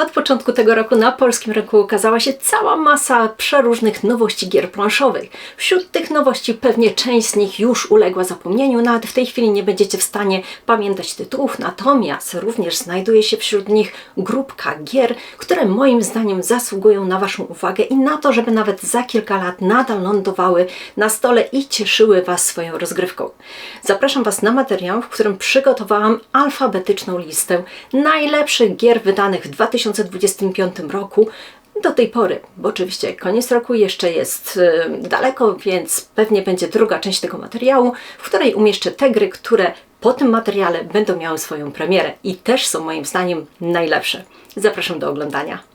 Od początku tego roku na polskim rynku ukazała się cała masa przeróżnych nowości gier planszowych. Wśród tych nowości pewnie część z nich już uległa zapomnieniu, nawet w tej chwili nie będziecie w stanie pamiętać tytułów, natomiast również znajduje się wśród nich grupka gier, które moim zdaniem zasługują na Waszą uwagę i na to, żeby nawet za kilka lat nadal lądowały na stole i cieszyły Was swoją rozgrywką. Zapraszam Was na materiał, w którym przygotowałam alfabetyczną listę najlepszych gier wydanych w 2025 roku do tej pory, bo oczywiście koniec roku jeszcze jest y, daleko, więc pewnie będzie druga część tego materiału, w której umieszczę te gry, które po tym materiale będą miały swoją premierę i też są moim zdaniem najlepsze. Zapraszam do oglądania.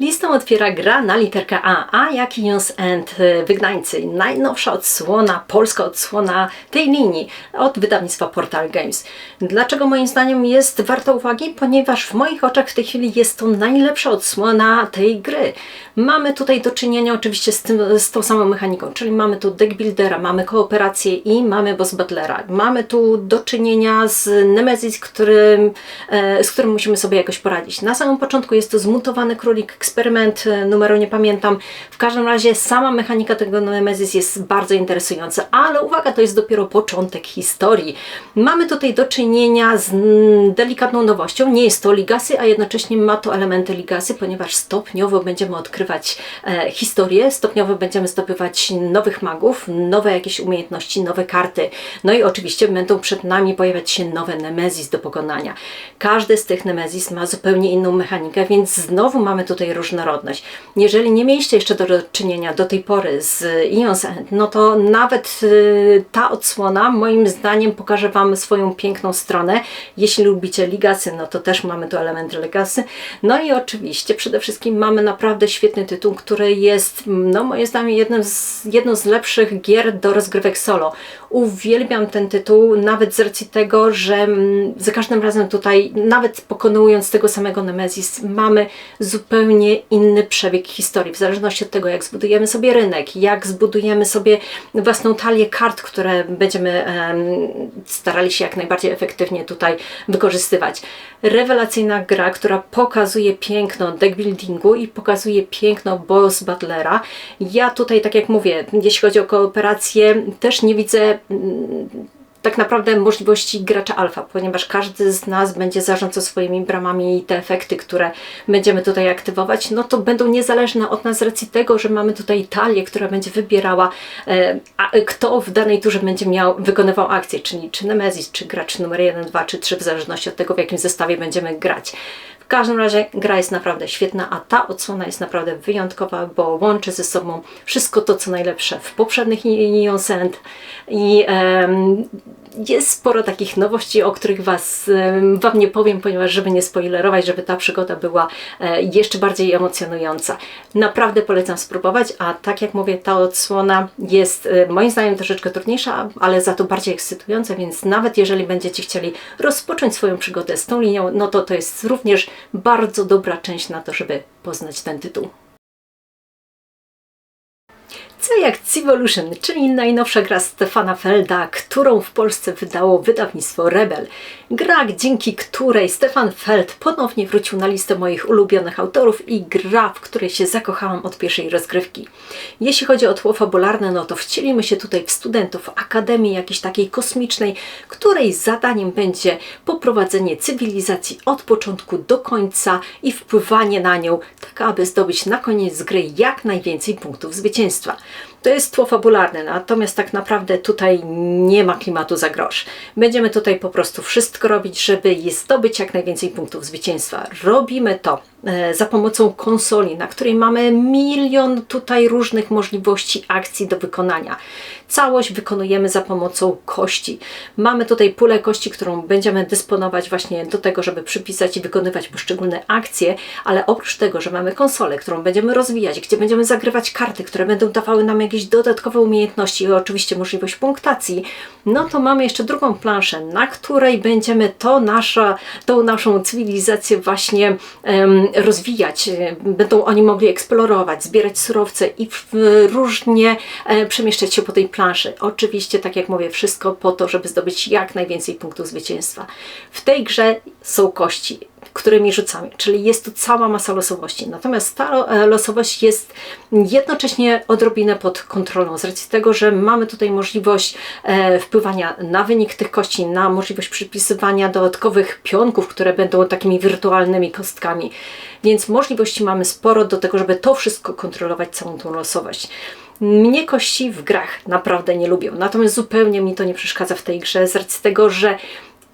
Listę otwiera gra na literkę A, A jak Ions and y, Wygnańcy. Najnowsza odsłona, polska odsłona tej linii od wydawnictwa Portal Games. Dlaczego moim zdaniem jest warta uwagi? Ponieważ w moich oczach w tej chwili jest to najlepsza odsłona tej gry. Mamy tutaj do czynienia oczywiście z, tym, z tą samą mechaniką, czyli mamy tu deck buildera, mamy kooperację i mamy boss battlera. Mamy tu do czynienia z Nemesis, którym, e, z którym musimy sobie jakoś poradzić. Na samym początku jest to zmutowany królik eksperyment, e, numeru nie pamiętam. W każdym razie sama mechanika tego Nemesis jest bardzo interesująca, ale uwaga, to jest dopiero początek historii. Mamy tutaj do czynienia z mm, delikatną nowością. Nie jest to Legacy, a jednocześnie ma to elementy Legacy, ponieważ stopniowo będziemy odkrywać e, historię, stopniowo będziemy zdobywać nowych magów, nowe jakieś umiejętności, nowe karty. No i oczywiście będą przed nami pojawiać się nowe Nemesis do pokonania. Każdy z tych Nemesis ma zupełnie inną mechanikę, więc znowu mamy tutaj różnorodność. Jeżeli nie mieliście jeszcze do czynienia do tej pory z Ion's End, no to nawet y, ta odsłona moim zdaniem pokaże Wam swoją piękną stronę. Jeśli lubicie Legacy, no to też mamy tu elementy Legacy. No i oczywiście przede wszystkim mamy naprawdę świetny tytuł, który jest, no moim zdaniem, jednym z, jedną z lepszych gier do rozgrywek solo. Uwielbiam ten tytuł, nawet z racji tego, że mm, za każdym razem tutaj, nawet pokonując tego samego Nemesis, mamy zupełnie inny przebieg historii, w zależności od tego, jak zbudujemy sobie rynek, jak zbudujemy sobie własną talię kart, które będziemy em, starali się jak najbardziej efektywnie tutaj wykorzystywać. Rewelacyjna gra, która pokazuje piękno deck buildingu i pokazuje piękno boss battlera. Ja tutaj, tak jak mówię, jeśli chodzi o kooperację, też nie widzę mm, tak naprawdę możliwości gracza alfa, ponieważ każdy z nas będzie zarządzał swoimi bramami i te efekty, które będziemy tutaj aktywować, no to będą niezależne od nas z racji tego, że mamy tutaj talię, która będzie wybierała, e, a, kto w danej turze będzie miał, wykonywał akcję, czyli czy Nemesis, czy gracz numer 1, 2 czy 3, w zależności od tego, w jakim zestawie będziemy grać. W każdym razie gra jest naprawdę świetna, a ta odsłona jest naprawdę wyjątkowa, bo łączy ze sobą wszystko to, co najlepsze w poprzednich Neon Sand i em, jest sporo takich nowości, o których was, Wam nie powiem, ponieważ żeby nie spoilerować, żeby ta przygoda była e, jeszcze bardziej emocjonująca. Naprawdę polecam spróbować, a tak jak mówię, ta odsłona jest e, moim zdaniem troszeczkę trudniejsza, ale za to bardziej ekscytująca, więc nawet jeżeli będziecie chcieli rozpocząć swoją przygodę z tą linią, no to to jest również bardzo dobra część na to, żeby poznać ten tytuł. C jak Civolution, czyli najnowsza gra Stefana Felda, którą w Polsce wydało wydawnictwo Rebel. Gra, dzięki której Stefan Feld ponownie wrócił na listę moich ulubionych autorów i gra, w której się zakochałam od pierwszej rozgrywki. Jeśli chodzi o tło fabularne, no to wcielimy się tutaj w studentów Akademii jakiejś takiej kosmicznej, której zadaniem będzie poprowadzenie cywilizacji od początku do końca i wpływanie na nią, tak aby zdobyć na koniec gry jak najwięcej punktów zwycięstwa. To jest tło fabularne, natomiast tak naprawdę tutaj nie ma klimatu za grosz. Będziemy tutaj po prostu wszystko robić, żeby zdobyć jak najwięcej punktów zwycięstwa. Robimy to e, za pomocą konsoli, na której mamy milion tutaj różnych możliwości akcji do wykonania. Całość wykonujemy za pomocą kości. Mamy tutaj pulę kości, którą będziemy dysponować właśnie do tego, żeby przypisać i wykonywać poszczególne akcje, ale oprócz tego, że mamy konsolę, którą będziemy rozwijać, gdzie będziemy zagrywać karty, które będą dawały nam jakieś jakieś dodatkowe umiejętności i oczywiście możliwość punktacji, no to mamy jeszcze drugą planszę, na której będziemy to nasza, tą naszą cywilizację właśnie em, rozwijać. Będą oni mogli eksplorować, zbierać surowce i w, różnie e, przemieszczać się po tej planszy. Oczywiście, tak jak mówię, wszystko po to, żeby zdobyć jak najwięcej punktów zwycięstwa. W tej grze są kości którymi rzucamy, czyli jest tu cała masa losowości. Natomiast ta e, losowość jest jednocześnie odrobinę pod kontrolą, z racji tego, że mamy tutaj możliwość e, wpływania na wynik tych kości, na możliwość przypisywania dodatkowych pionków, które będą takimi wirtualnymi kostkami. Więc możliwości mamy sporo do tego, żeby to wszystko kontrolować, całą tą losowość. Mnie kości w grach naprawdę nie lubią, natomiast zupełnie mi to nie przeszkadza w tej grze, z racji tego, że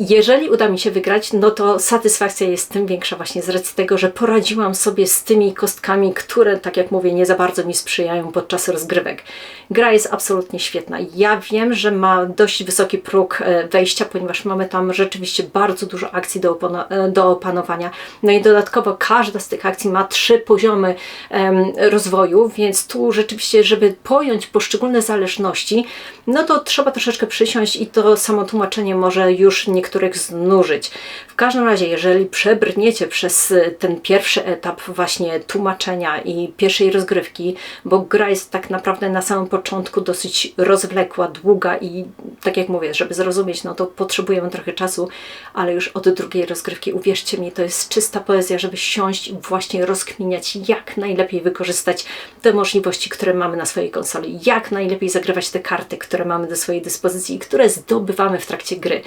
jeżeli uda mi się wygrać, no to satysfakcja jest tym większa właśnie z racji tego, że poradziłam sobie z tymi kostkami, które, tak jak mówię, nie za bardzo mi sprzyjają podczas rozgrywek. Gra jest absolutnie świetna. Ja wiem, że ma dość wysoki próg e, wejścia, ponieważ mamy tam rzeczywiście bardzo dużo akcji do, e, do opanowania. No i dodatkowo każda z tych akcji ma trzy poziomy um, rozwoju, więc tu rzeczywiście, żeby pojąć poszczególne zależności, no to trzeba troszeczkę przysiąść i to samo tłumaczenie może już niektóre niektórych znużyć. W każdym razie, jeżeli przebrniecie przez ten pierwszy etap właśnie tłumaczenia i pierwszej rozgrywki, bo gra jest tak naprawdę na samym początku dosyć rozwlekła, długa i tak jak mówię, żeby zrozumieć, no to potrzebujemy trochę czasu, ale już od drugiej rozgrywki, uwierzcie mi, to jest czysta poezja, żeby siąść i właśnie rozkminiać, jak najlepiej wykorzystać te możliwości, które mamy na swojej konsoli, jak najlepiej zagrywać te karty, które mamy do swojej dyspozycji i które zdobywamy w trakcie gry.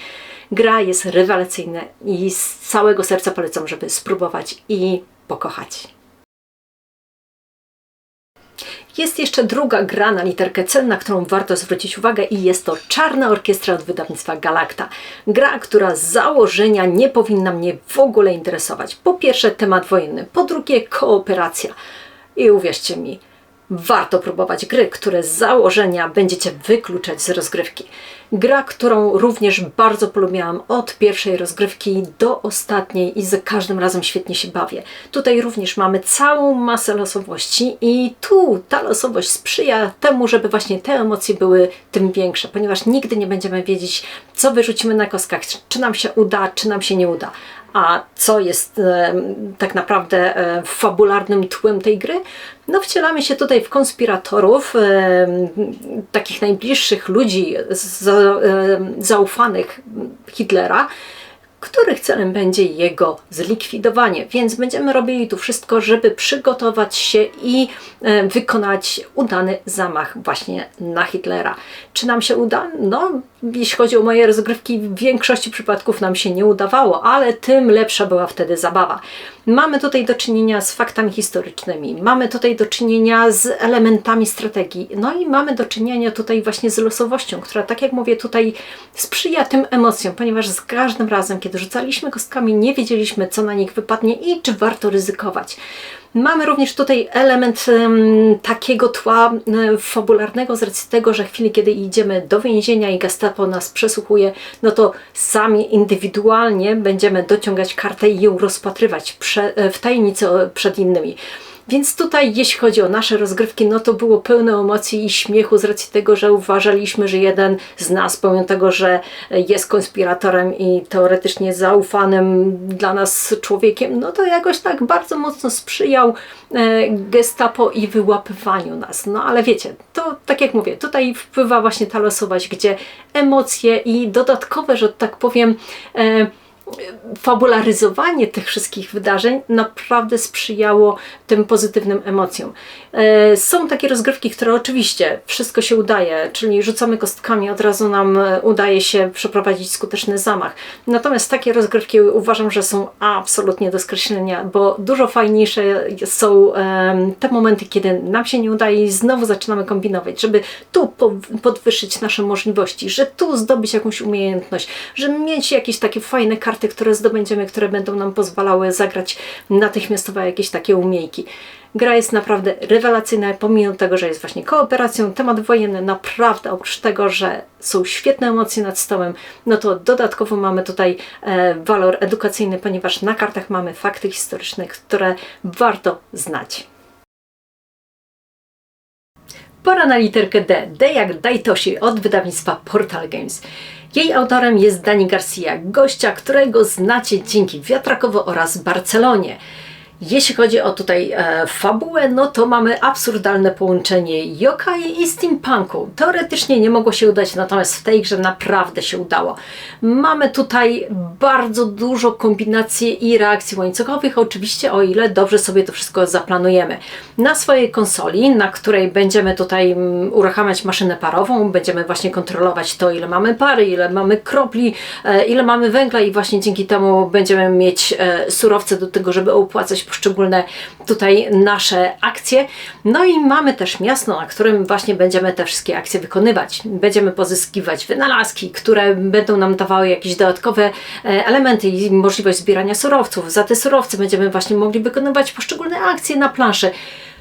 Gra jest rewelacyjna i z całego serca polecam, żeby spróbować i pokochać. Jest jeszcze druga gra na literkę C, na którą warto zwrócić uwagę i jest to Czarna Orkiestra od wydawnictwa Galacta. Gra, która z założenia nie powinna mnie w ogóle interesować. Po pierwsze temat wojenny, po drugie kooperacja. I uwierzcie mi, warto próbować gry, które z założenia będziecie wykluczać z rozgrywki. Gra, którą również bardzo polubiłam od pierwszej rozgrywki do ostatniej i za każdym razem świetnie się bawię. Tutaj również mamy całą masę losowości i tu ta losowość sprzyja temu, żeby właśnie te emocje były tym większe, ponieważ nigdy nie będziemy wiedzieć, co wyrzucimy na kostkach, czy nam się uda, czy nam się nie uda. A co jest e, tak naprawdę e, fabularnym tłem tej gry? No, wcielamy się tutaj w konspiratorów, e, takich najbliższych ludzi, e, zaufanych Hitlera, których celem będzie jego zlikwidowanie. Więc będziemy robili tu wszystko, żeby przygotować się i e, wykonać udany zamach właśnie na Hitlera. Czy nam się uda? No, jeśli chodzi o moje rozgrywki, w większości przypadków nam się nie udawało, ale tym lepsza była wtedy zabawa. Mamy tutaj do czynienia z faktami historycznymi, mamy tutaj do czynienia z elementami strategii, no i mamy do czynienia tutaj właśnie z losowością, która, tak jak mówię, tutaj sprzyja tym emocjom, ponieważ z każdym razem, kiedy rzucaliśmy kostkami, nie wiedzieliśmy, co na nich wypadnie i czy warto ryzykować. Mamy również tutaj element um, takiego tła um, fabularnego z racji tego, że chwili, kiedy idziemy do więzienia i Gestapo nas przesłuchuje, no to sami indywidualnie będziemy dociągać kartę i ją rozpatrywać prze, w tajemnicy przed innymi. Więc tutaj, jeśli chodzi o nasze rozgrywki, no to było pełne emocji i śmiechu z racji tego, że uważaliśmy, że jeden z nas, pomimo tego, że jest konspiratorem i teoretycznie zaufanym dla nas człowiekiem, no to jakoś tak bardzo mocno sprzyjał e, gestapo i wyłapywaniu nas. No ale wiecie, to tak jak mówię, tutaj wpływa właśnie ta losowość, gdzie emocje i dodatkowe, że tak powiem, e, fabularyzowanie tych wszystkich wydarzeń naprawdę sprzyjało tym pozytywnym emocjom. E, są takie rozgrywki, które oczywiście wszystko się udaje, czyli rzucamy kostkami, od razu nam e, udaje się przeprowadzić skuteczny zamach. Natomiast takie rozgrywki uważam, że są absolutnie do skreślenia, bo dużo fajniejsze są te momenty, kiedy nam się nie udaje i znowu zaczynamy kombinować, żeby tu podwyższyć nasze możliwości, że tu zdobyć jakąś umiejętność, żeby mieć jakieś takie fajne karty karty, które zdobędziemy, które będą nam pozwalały zagrać natychmiastowo jakieś takie umiejki. Gra jest naprawdę rewelacyjna, pomimo tego, że jest właśnie kooperacją, temat wojenny, naprawdę oprócz tego, że są świetne emocje nad stołem, no to dodatkowo mamy tutaj e, walor edukacyjny, ponieważ na kartach mamy fakty historyczne, które warto znać. Pora na literkę D. D jak Daitoshi od wydawnictwa Portal Games. Jej autorem jest Dani Garcia, gościa, którego znacie dzięki Wiatrakowo oraz Barcelonie. Jeśli chodzi o tutaj e, fabułę, no to mamy absurdalne połączenie yokai i steampunku. Teoretycznie nie mogło się udać, natomiast w tej grze naprawdę się udało. Mamy tutaj bardzo dużo kombinacji i reakcji łańcuchowych, oczywiście o ile dobrze sobie to wszystko zaplanujemy. Na swojej konsoli, na której będziemy tutaj mm, uruchamiać maszynę parową, będziemy właśnie kontrolować to, ile mamy pary, ile mamy kropli, e, ile mamy węgla i właśnie dzięki temu będziemy mieć e, surowce do tego, żeby opłacać poszczególne tutaj nasze akcje. No i mamy też miasto, na którym właśnie będziemy te wszystkie akcje wykonywać. Będziemy pozyskiwać wynalazki, które będą nam dawały jakieś dodatkowe e, elementy i możliwość zbierania surowców. Za te surowce będziemy właśnie mogli wykonywać poszczególne akcje na planszy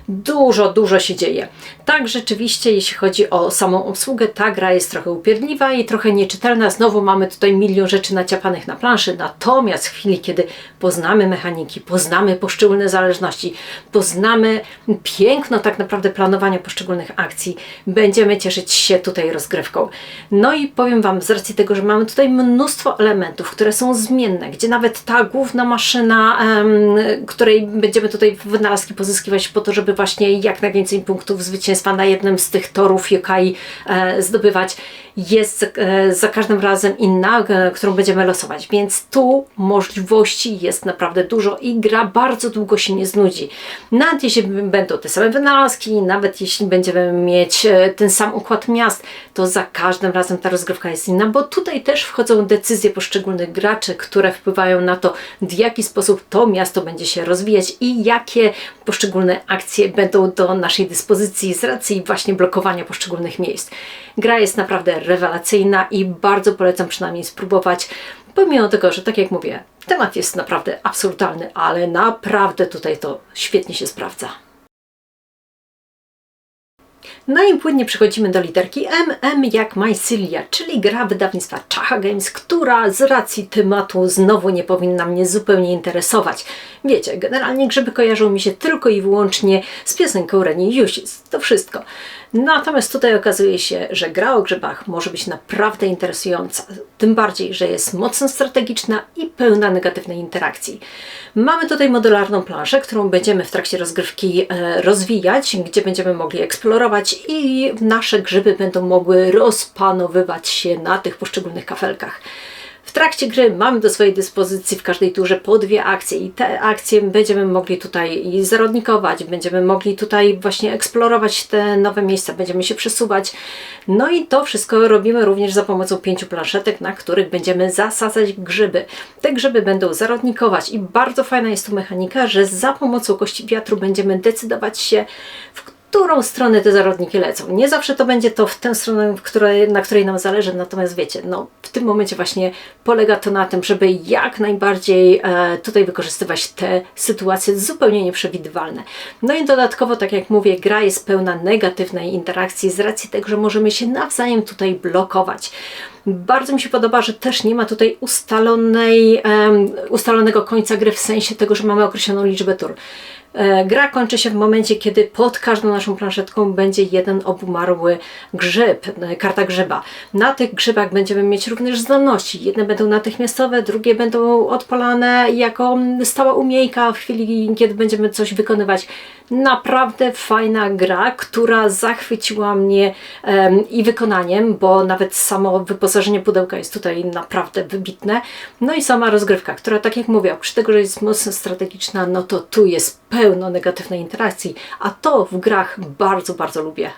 dużo, dużo się dzieje. Tak, rzeczywiście, jeśli chodzi o samą obsługę, ta gra jest trochę upierdliwa i trochę nieczytelna. Znowu mamy tutaj milion rzeczy naciapanych na planszy, natomiast w chwili, kiedy poznamy mechaniki, poznamy poszczególne zależności, poznamy piękno tak naprawdę planowania poszczególnych akcji, będziemy cieszyć się tutaj rozgrywką. No i powiem Wam, z racji tego, że mamy tutaj mnóstwo elementów, które są zmienne, gdzie nawet ta główna maszyna, um, której będziemy tutaj wynalazki pozyskiwać po to, żeby żeby właśnie jak najwięcej punktów zwycięstwa na jednym z tych torów yokai e, zdobywać jest e, za każdym razem inna, e, którą będziemy losować, więc tu możliwości jest naprawdę dużo i gra bardzo długo się nie znudzi. Nawet jeśli będą te same wynalazki, nawet jeśli będziemy mieć e, ten sam układ miast, to za każdym razem ta rozgrywka jest inna, bo tutaj też wchodzą decyzje poszczególnych graczy, które wpływają na to, w jaki sposób to miasto będzie się rozwijać i jakie poszczególne akcje będą do naszej dyspozycji z racji właśnie blokowania poszczególnych miejsc. Gra jest naprawdę rewelacyjna i bardzo polecam przynajmniej spróbować. Pomimo tego, że tak jak mówię, temat jest naprawdę absurdalny, ale naprawdę tutaj to świetnie się sprawdza. No i płynnie przechodzimy do literki M, M jak Mycilia, czyli gra wydawnictwa Chacha Games, która z racji tematu znowu nie powinna mnie zupełnie interesować. Wiecie, generalnie grzyby kojarzą mi się tylko i wyłącznie z piosenką Reni Jusis. To wszystko. Natomiast tutaj okazuje się, że gra o grzybach może być naprawdę interesująca. Tym bardziej, że jest mocno strategiczna i pełna negatywnej interakcji. Mamy tutaj modularną planszę, którą będziemy w trakcie rozgrywki e, rozwijać, gdzie będziemy mogli eksplorować i nasze grzyby będą mogły rozpanowywać się na tych poszczególnych kafelkach. W trakcie gry mamy do swojej dyspozycji w każdej turze po dwie akcje i te akcje będziemy mogli tutaj zarodnikować, będziemy mogli tutaj właśnie eksplorować te nowe miejsca, będziemy się przesuwać. No i to wszystko robimy również za pomocą pięciu planszetek, na których będziemy zasadzać grzyby. Te grzyby będą zarodnikować i bardzo fajna jest tu mechanika, że za pomocą kości wiatru będziemy decydować się, w którą stronę te zarodniki lecą. Nie zawsze to będzie to w tę stronę, której, na której nam zależy, natomiast wiecie, no, w tym momencie właśnie polega to na tym, żeby jak najbardziej e, tutaj wykorzystywać te sytuacje zupełnie nieprzewidywalne. No i dodatkowo, tak jak mówię, gra jest pełna negatywnej interakcji z racji tego, że możemy się nawzajem tutaj blokować. Bardzo mi się podoba, że też nie ma tutaj ustalonej, um, ustalonego końca gry w sensie tego, że mamy określoną liczbę tur. E, gra kończy się w momencie, kiedy pod każdą naszą planszetką będzie jeden obumarły grzyb, e, karta grzyba. Na tych grzybach będziemy mieć również zdolności. Jedne będą natychmiastowe, drugie będą odpalane jako stała umiejka w chwili, kiedy będziemy coś wykonywać. Naprawdę fajna gra, która zachwyciła mnie um, i wykonaniem, bo nawet samo wyposażenie pudełka jest tutaj naprawdę wybitne. No i sama rozgrywka, która tak jak mówię, oprócz tego, że jest mocno strategiczna, no to tu jest pełno negatywnej interakcji, a to w grach bardzo, bardzo lubię.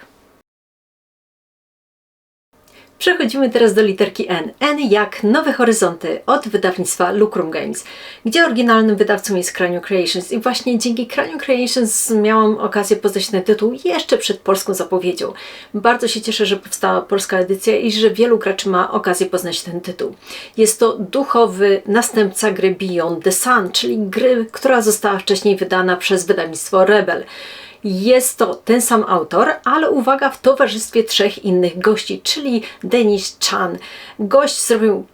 Przechodzimy teraz do literki N. N jak Nowe Horyzonty od wydawnictwa Lucrum Games, gdzie oryginalnym wydawcą jest Cranium Creations i właśnie dzięki Cranium Creations miałam okazję poznać ten tytuł jeszcze przed polską zapowiedzią. Bardzo się cieszę, że powstała polska edycja i że wielu graczy ma okazję poznać ten tytuł. Jest to duchowy następca gry Beyond the Sun, czyli gry, która została wcześniej wydana przez wydawnictwo Rebel. Jest to ten sam autor, ale uwaga, w towarzystwie trzech innych gości, czyli Denis Chan. Gość zrobił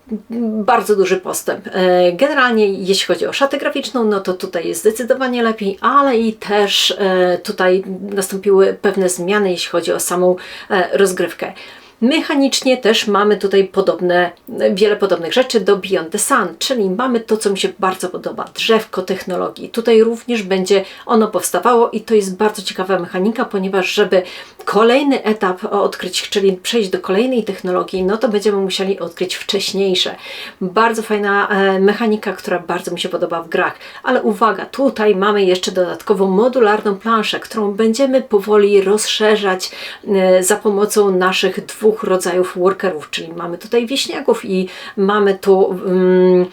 bardzo duży postęp. E, generalnie, jeśli chodzi o szatę graficzną, no to tutaj jest zdecydowanie lepiej, ale i też e, tutaj nastąpiły pewne zmiany, jeśli chodzi o samą e, rozgrywkę. Mechanicznie też mamy tutaj podobne, wiele podobnych rzeczy do Beyond the Sun, czyli mamy to, co mi się bardzo podoba, drzewko technologii. Tutaj również będzie ono powstawało i to jest bardzo ciekawa mechanika, ponieważ żeby kolejny etap odkryć, czyli przejść do kolejnej technologii, no to będziemy musieli odkryć wcześniejsze. Bardzo fajna e, mechanika, która bardzo mi się podoba w grach. Ale uwaga, tutaj mamy jeszcze dodatkowo modularną planszę, którą będziemy powoli rozszerzać e, za pomocą naszych dwóch dwóch rodzajów workerów, czyli mamy tutaj wieśniaków i mamy tu um,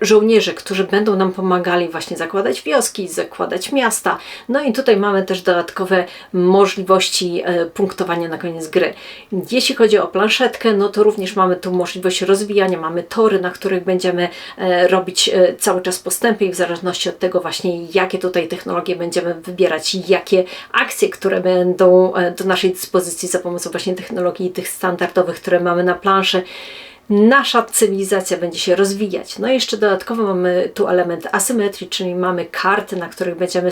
żołnierzy, którzy będą nam pomagali właśnie zakładać wioski, zakładać miasta. No i tutaj mamy też dodatkowe możliwości e, punktowania na koniec gry. Jeśli chodzi o planszetkę, no to również mamy tu możliwość rozwijania, mamy tory, na których będziemy e, robić e, cały czas postępy i w zależności od tego właśnie jakie tutaj technologie będziemy wybierać, jakie akcje, które będą do naszej dyspozycji za pomocą właśnie technologii tych standardowych, które mamy na planszy, nasza cywilizacja będzie się rozwijać. No i jeszcze dodatkowo mamy tu element asymetrii, czyli mamy karty, na których będziemy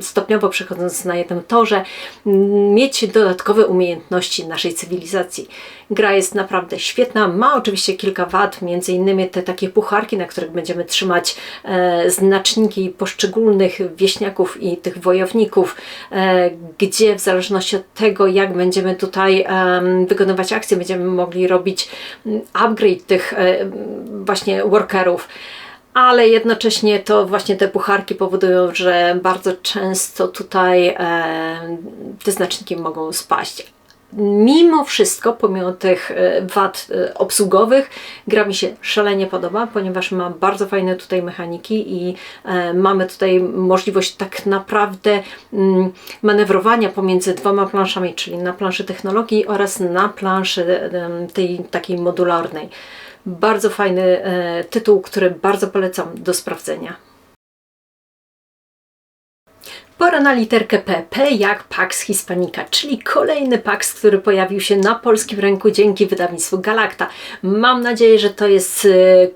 stopniowo przechodząc na jednym torze mieć dodatkowe umiejętności naszej cywilizacji. Gra jest naprawdę świetna, ma oczywiście kilka wad, między innymi te takie pucharki, na których będziemy trzymać e, znaczniki poszczególnych wieśniaków i tych wojowników, e, gdzie w zależności od tego, jak będziemy tutaj e, wykonywać akcje, będziemy mogli robić upgrade tych e, właśnie workerów. Ale jednocześnie to właśnie te pucharki powodują, że bardzo często tutaj e, te znaczniki mogą spaść mimo wszystko, pomimo tych e, wad e, obsługowych, gra mi się szalenie podoba, ponieważ ma bardzo fajne tutaj mechaniki i e, mamy tutaj możliwość tak naprawdę mm, manewrowania pomiędzy dwoma planszami, czyli na planszy technologii oraz na planszy tej takiej modularnej. Bardzo fajny tytuł, który bardzo polecam do sprawdzenia. Pora na literkę P. P jak Pax Hispanica, czyli kolejny Pax, który pojawił się na polskim rynku dzięki wydawnictwu Galacta. Mam nadzieję, że to jest e,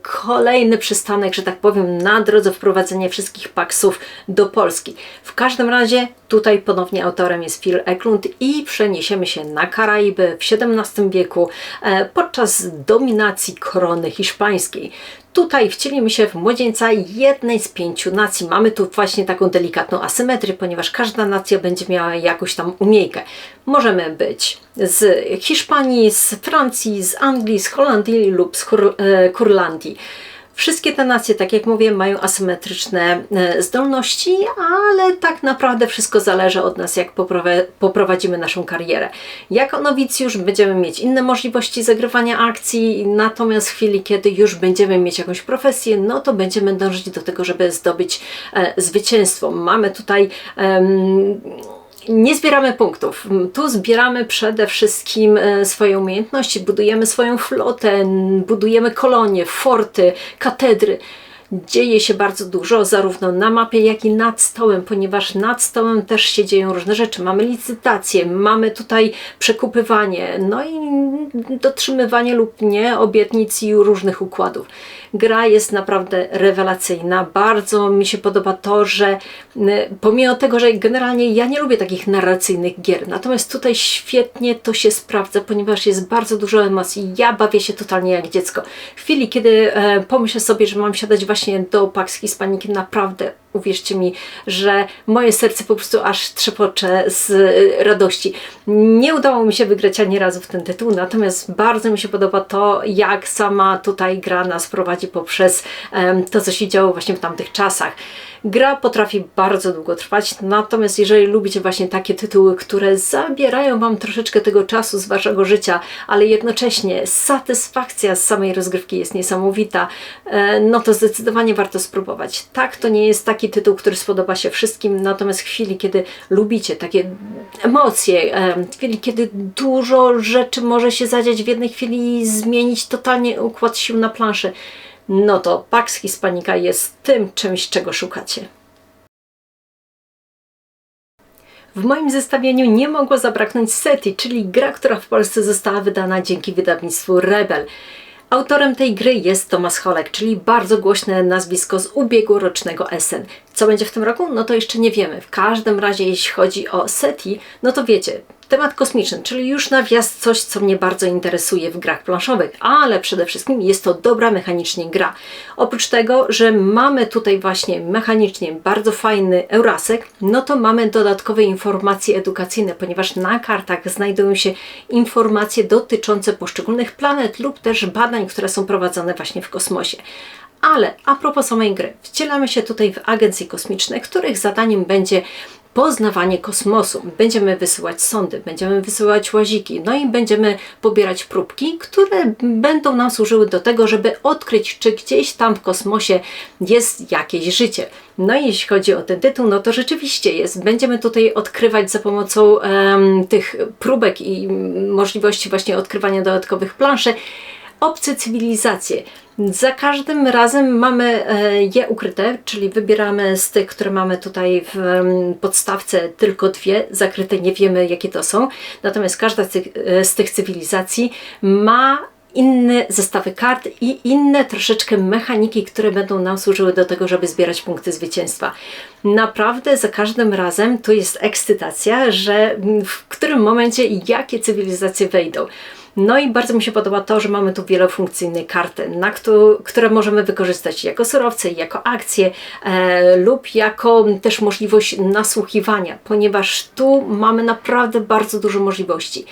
kolejny przystanek, że tak powiem, na drodze wprowadzenia wszystkich Paxów do Polski. W każdym razie tutaj ponownie autorem jest Phil Eklund i przeniesiemy się na Karaiby w XVII wieku e, podczas dominacji korony hiszpańskiej. Tutaj wcielimy się w młodzieńca jednej z pięciu nacji. Mamy tu właśnie taką delikatną asymetrię, ponieważ każda nacja będzie miała jakąś tam umiejkę. Możemy być z Hiszpanii, z Francji, z Anglii, z Holandii lub z Kur e, Kurlandii. Wszystkie te nacje, tak jak mówię, mają asymetryczne e, zdolności, ale tak naprawdę wszystko zależy od nas, jak poprowadzimy naszą karierę. Jako nowicjusz będziemy mieć inne możliwości zagrywania akcji, natomiast w chwili, kiedy już będziemy mieć jakąś profesję, no to będziemy dążyć do tego, żeby zdobyć e, zwycięstwo. Mamy tutaj nie zbieramy punktów. Tu zbieramy przede wszystkim e, swoje umiejętności, budujemy swoją flotę, budujemy kolonie, forty, katedry dzieje się bardzo dużo, zarówno na mapie, jak i nad stołem, ponieważ nad stołem też się dzieją różne rzeczy. Mamy licytacje, mamy tutaj przekupywanie, no i dotrzymywanie lub nie obietnic i różnych układów. Gra jest naprawdę rewelacyjna. Bardzo mi się podoba to, że pomimo tego, że generalnie ja nie lubię takich narracyjnych gier, natomiast tutaj świetnie to się sprawdza, ponieważ jest bardzo dużo emocji. Ja bawię się totalnie jak dziecko. W chwili, kiedy e, pomyślę sobie, że mam siadać właśnie do Pax Hispaniki, naprawdę uwierzcie mi, że moje serce po prostu aż trzepocze z radości. Nie udało mi się wygrać ani razu w ten tytuł, natomiast bardzo mi się podoba to, jak sama tutaj gra nas prowadzi poprzez um, to, co się działo właśnie w tamtych czasach. Gra potrafi bardzo długo trwać, natomiast jeżeli lubicie właśnie takie tytuły, które zabierają Wam troszeczkę tego czasu z Waszego życia, ale jednocześnie satysfakcja z samej rozgrywki jest niesamowita, e, no to zdecydowanie warto spróbować. Tak, to nie jest taki tytuł, który spodoba się wszystkim, natomiast w chwili, kiedy lubicie takie emocje, w chwili, kiedy dużo rzeczy może się zadziać w jednej chwili i zmienić totalnie układ sił na planszy, no to Pax Hispanica jest tym czymś, czego szukacie. W moim zestawieniu nie mogło zabraknąć SETI, czyli gra, która w Polsce została wydana dzięki wydawnictwu Rebel. Autorem tej gry jest Tomasz Holek, czyli bardzo głośne nazwisko z ubiegłorocznego Essen. Co będzie w tym roku? No to jeszcze nie wiemy. W każdym razie, jeśli chodzi o SETI, no to wiecie, temat kosmiczny, czyli już nawias coś, co mnie bardzo interesuje w grach planszowych, ale przede wszystkim jest to dobra mechanicznie gra. Oprócz tego, że mamy tutaj właśnie mechanicznie bardzo fajny Eurasek, no to mamy dodatkowe informacje edukacyjne, ponieważ na kartach znajdują się informacje dotyczące poszczególnych planet lub też badań, które są prowadzone właśnie w kosmosie. Ale a propos samej gry, wcielamy się tutaj w agencje kosmiczne, których zadaniem będzie poznawanie kosmosu. Będziemy wysyłać sondy, będziemy wysyłać łaziki, no i będziemy pobierać próbki, które będą nam służyły do tego, żeby odkryć, czy gdzieś tam w kosmosie jest jakieś życie. No i jeśli chodzi o ten tytuł, no to rzeczywiście jest. Będziemy tutaj odkrywać za pomocą em, tych próbek i możliwości właśnie odkrywania dodatkowych planszy obce cywilizacje. Za każdym razem mamy e, je ukryte, czyli wybieramy z tych, które mamy tutaj w podstawce tylko dwie, zakryte nie wiemy jakie to są. Natomiast każda z tych, e, z tych cywilizacji ma inne zestawy kart i inne troszeczkę mechaniki, które będą nam służyły do tego, żeby zbierać punkty zwycięstwa. Naprawdę za każdym razem tu jest ekscytacja, że w którym momencie jakie cywilizacje wejdą. No i bardzo mi się podoba to, że mamy tu wielofunkcyjne karty, na któ- które możemy wykorzystać jako surowce, jako akcje e, lub jako też możliwość nasłuchiwania, ponieważ tu mamy naprawdę bardzo dużo możliwości.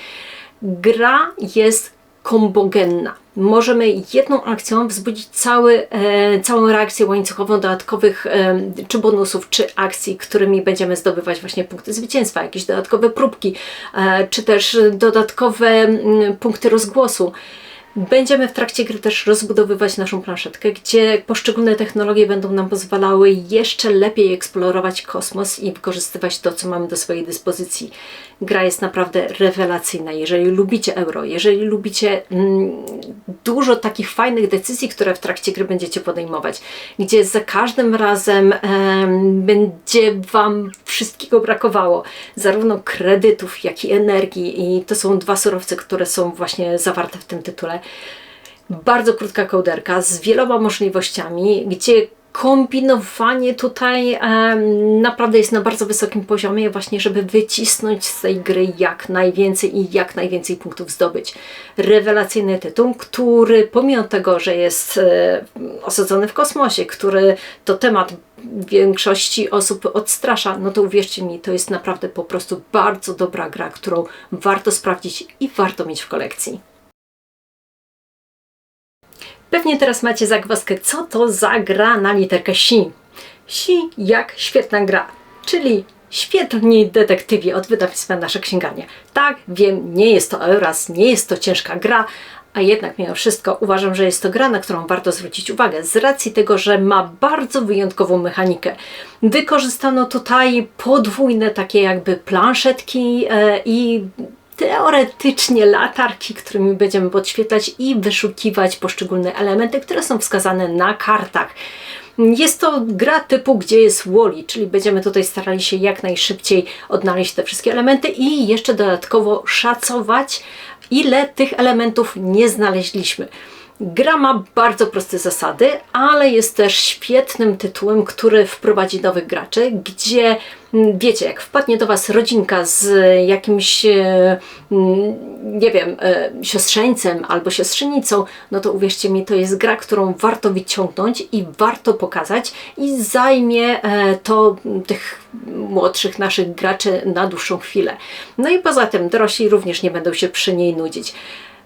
Gra jest kombogenna. Możemy jedną akcją wzbudzić cały, e, całą reakcję łańcuchową dodatkowych e, czy bonusów, czy akcji, którymi będziemy zdobywać właśnie punkty zwycięstwa, jakieś dodatkowe próbki, e, czy też dodatkowe mm, punkty rozgłosu. Będziemy w trakcie gry też rozbudowywać naszą planszetkę, gdzie poszczególne technologie będą nam pozwalały jeszcze lepiej eksplorować kosmos i wykorzystywać to, co mamy do swojej dyspozycji. Gra jest naprawdę rewelacyjna. Jeżeli lubicie euro, jeżeli lubicie mm, dużo takich fajnych decyzji, które w trakcie gry będziecie podejmować, gdzie za każdym razem em, będzie Wam wszystkiego brakowało, zarówno kredytów, jak i energii, i to są dwa surowce, które są właśnie zawarte w tym tytule. Bardzo krótka kołderka z wieloma możliwościami, gdzie kombinowanie tutaj em, naprawdę jest na bardzo wysokim poziomie, właśnie żeby wycisnąć z tej gry jak najwięcej i jak najwięcej punktów zdobyć. Rewelacyjny tytuł, który pomimo tego, że jest e, osadzony w kosmosie, który to temat większości osób odstrasza, no to uwierzcie mi, to jest naprawdę po prostu bardzo dobra gra, którą warto sprawdzić i warto mieć w kolekcji. Pewnie teraz macie zagwozdkę, co to za gra na literkę Si. Si jak świetna gra, czyli świetni detektywi od wydawnictwa Nasze Księgarnie. Tak, wiem, nie jest to Euras, nie jest to ciężka gra, a jednak mimo wszystko uważam, że jest to gra, na którą warto zwrócić uwagę z racji tego, że ma bardzo wyjątkową mechanikę. Wykorzystano tutaj podwójne takie jakby planszetki e, i teoretycznie latarki, którymi będziemy podświetlać i wyszukiwać poszczególne elementy, które są wskazane na kartach. Jest to gra typu gdzie jest Wally, czyli będziemy tutaj starali się jak najszybciej odnaleźć te wszystkie elementy i jeszcze dodatkowo szacować, ile tych elementów nie znaleźliśmy. Gra ma bardzo proste zasady, ale jest też świetnym tytułem, który wprowadzi nowych graczy, gdzie mm, wiecie, jak wpadnie do Was rodzinka z jakimś, e, mm, nie wiem, e, siostrzeńcem albo siostrzenicą, no to uwierzcie mi, to jest gra, którą warto wyciągnąć i warto pokazać i zajmie e, to tych młodszych naszych graczy na dłuższą chwilę. No i poza tym dorośli również nie będą się przy niej nudzić.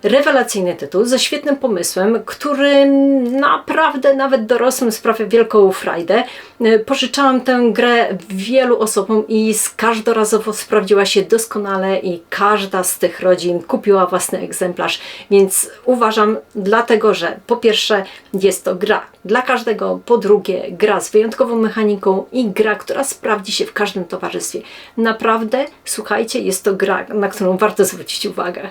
Rewelacyjny tytuł ze świetnym pomysłem, który naprawdę nawet dorosłym sprawia wielką frajdę. E, Pożyczałam tę grę wielu osobom i każdorazowo sprawdziła się doskonale i każda z tych rodzin kupiła własny egzemplarz, więc uważam dlatego, że po pierwsze jest to gra dla każdego, po drugie gra z wyjątkową mechaniką i gra, która sprawdzi się w każdym towarzystwie. Naprawdę, słuchajcie, jest to gra, na którą warto zwrócić uwagę.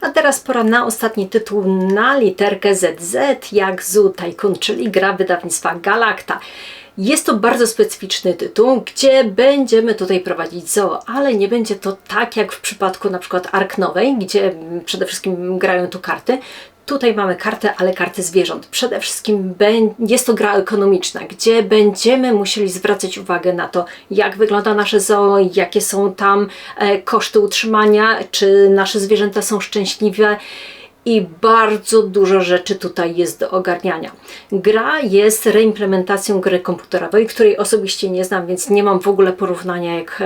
A teraz pora na ostatni tytuł na literkę ZZ, jak Zoo Tycoon, czyli gra wydawnictwa Galacta. Jest to bardzo specyficzny tytuł, gdzie będziemy tutaj prowadzić zoo, ale nie będzie to tak jak w przypadku na przykład Ark Nowej, gdzie przede wszystkim grają tu karty. Tutaj mamy kartę, ale karty zwierząt. Przede wszystkim jest to gra ekonomiczna, gdzie będziemy musieli zwracać uwagę na to, jak wygląda nasze zoo, jakie są tam e, koszty utrzymania, czy nasze zwierzęta są szczęśliwe i bardzo dużo rzeczy tutaj jest do ogarniania. Gra jest reimplementacją gry komputerowej, której osobiście nie znam, więc nie mam w ogóle porównania, jak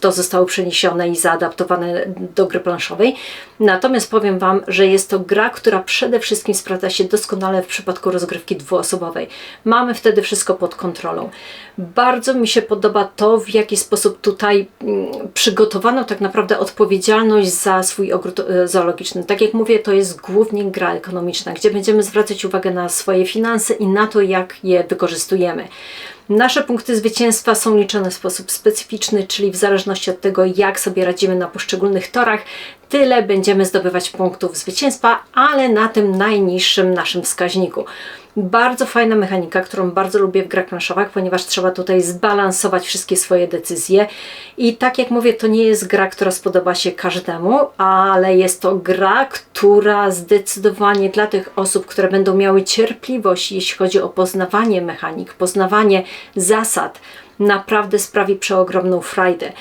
to zostało przeniesione i zaadaptowane do gry planszowej. Natomiast powiem Wam, że jest to gra, która przede wszystkim sprawdza się doskonale w przypadku rozgrywki dwuosobowej. Mamy wtedy wszystko pod kontrolą. Bardzo mi się podoba to, w jaki sposób tutaj mm, przygotowano tak naprawdę odpowiedzialność za swój ogród e, zoologiczny. Tak jak mówię, to jest głównie gra ekonomiczna, gdzie będziemy zwracać uwagę na swoje finanse i na to, jak je wykorzystujemy. Nasze punkty zwycięstwa są liczone w sposób specyficzny, czyli w zależności od tego, jak sobie radzimy na poszczególnych torach, tyle będziemy zdobywać punktów zwycięstwa, ale na tym najniższym naszym wskaźniku. Bardzo fajna mechanika, którą bardzo lubię w grach planszowych, ponieważ trzeba tutaj zbalansować wszystkie swoje decyzje. I tak jak mówię, to nie jest gra, która spodoba się każdemu, ale jest to gra, która zdecydowanie dla tych osób, które będą miały cierpliwość, jeśli chodzi o poznawanie mechanik, poznawanie zasad, naprawdę sprawi przeogromną frajdę.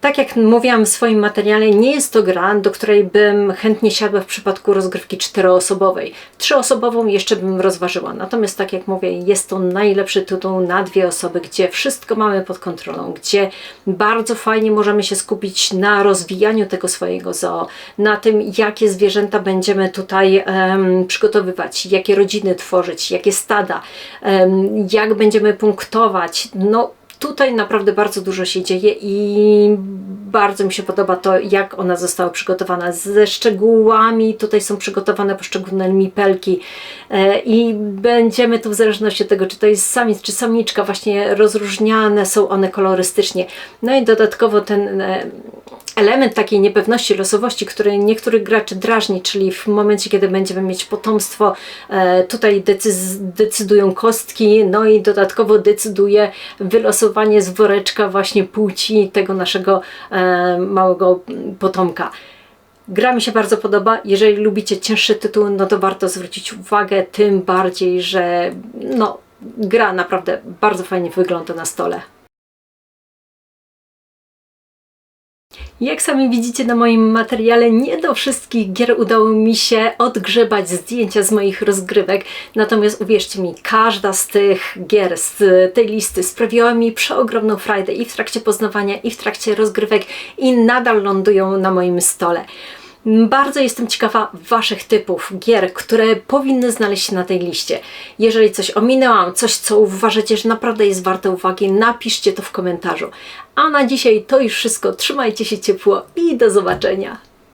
Tak jak mówiłam w swoim materiale, nie jest to gra, do której bym chętnie siadła w przypadku rozgrywki czteroosobowej. Trzyosobową jeszcze bym rozważyła. Natomiast tak jak mówię, jest to najlepszy tytuł na dwie osoby, gdzie wszystko mamy pod kontrolą, gdzie bardzo fajnie możemy się skupić na rozwijaniu tego swojego zoo, na tym, jakie zwierzęta będziemy tutaj um, przygotowywać, jakie rodziny tworzyć, jakie stada, um, jak będziemy punktować. No, Tutaj naprawdę bardzo dużo się dzieje i bardzo mi się podoba to, jak ona została przygotowana ze szczegółami. Tutaj są przygotowane poszczególne mipelki e, i będziemy tu w zależności od tego, czy to jest samiec, czy samiczka, właśnie rozróżniane są one kolorystycznie. No i dodatkowo ten e, element takiej niepewności, losowości, który niektórych graczy drażni, czyli w momencie, kiedy będziemy mieć potomstwo, e, tutaj decydują kostki, no i dodatkowo decyduje wylosowanie z woreczka właśnie płci tego naszego e, małego potomka. Gra mi się bardzo podoba. Jeżeli lubicie cięższe tytuły, no to warto zwrócić uwagę, tym bardziej, że no, gra naprawdę bardzo fajnie wygląda na stole. Jak sami widzicie na moim materiale, nie do wszystkich gier udało mi się odgrzebać zdjęcia z moich rozgrywek, natomiast uwierzcie mi, każda z tych gier, z tej listy sprawiła mi przeogromną frajdę i w trakcie poznawania, i w trakcie rozgrywek i nadal lądują na moim stole. Bardzo jestem ciekawa Waszych typów gier, które powinny znaleźć się na tej liście. Jeżeli coś ominęłam, coś co uważacie, że naprawdę jest warte uwagi, napiszcie to w komentarzu. A na dzisiaj to już wszystko. Trzymajcie się ciepło i do zobaczenia.